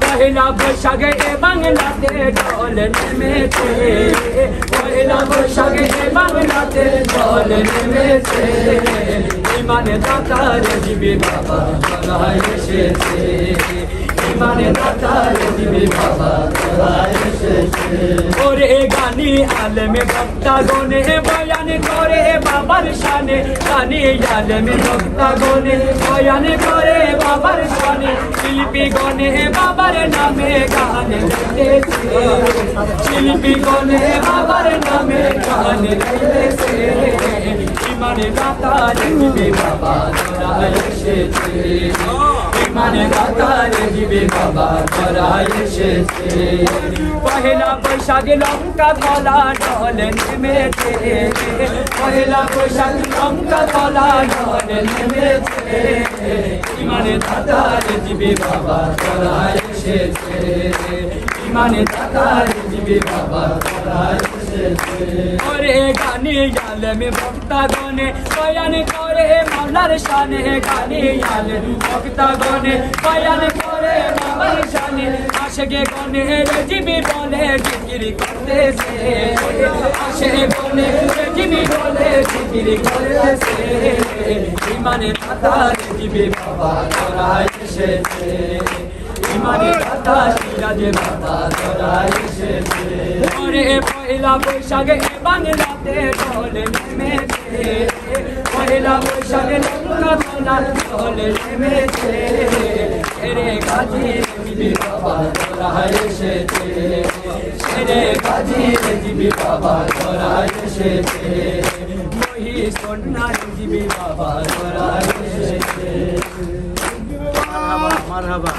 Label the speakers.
Speaker 1: পহেলা বৈশাখে বাংলাতে ঢোল নেমেছে পহেলা বৈশাখে বাংলাতে ঢোল নেমেছে ইমানে দাতা রেজিবি বাবা তোরা এসেছে ইমানে দাতা রেজিবি বাবা তোরা এসেছে ওরে গানি আলমে ভক্তা গনে বয়ান করে বাবার শানে গানি আলমে ভক্তা গনে বয়ান করে বাবার শানে শিল্পী গনে বাবার নামে গানে শিল্পী গনে বাবার নামে গানে ইমানে দাতা বাবা এসেছে। ইমানে দাতা রেজিবি বাবা, তোরা এসেছে। পহেলা বৈশাখে লঙ্কা ধলা ঢলে নেমেছে। পহেলা বৈশাখ লঙ্কা ধলা ঢলে নেমেছে। ইমানে দাতা রেজিবি বাবা, তোরা এসেছে। ইমানে দাতা রেজিবি বাবা, তোরা এসেছে। ওরে গানে আলমে ভক্তা গনে বয়ান করে মাওলার শানে গানে আলে ভক্তা গনে বয়ান করে বাবার শানে আশেকে গনে রেজিবি বলে জিকিরি করতেছে। আশে গনে রেজিবি বলে জিকিরি করতেছে। ইমানে দাতা রেজিবি বাবা তোরা এসেছে। ইমানে দাতা সিরাজে বাবা তোরা এসেছে। পয়লা বৈশাখে বাংলাতে ঢোল লঙ্কা নেমেছে বাবা তোরা এসেছে রে গাজি জিবি বাবা তোরা এসেছে মহি সোনা জিবি বাবা তোরা
Speaker 2: মারহাবা।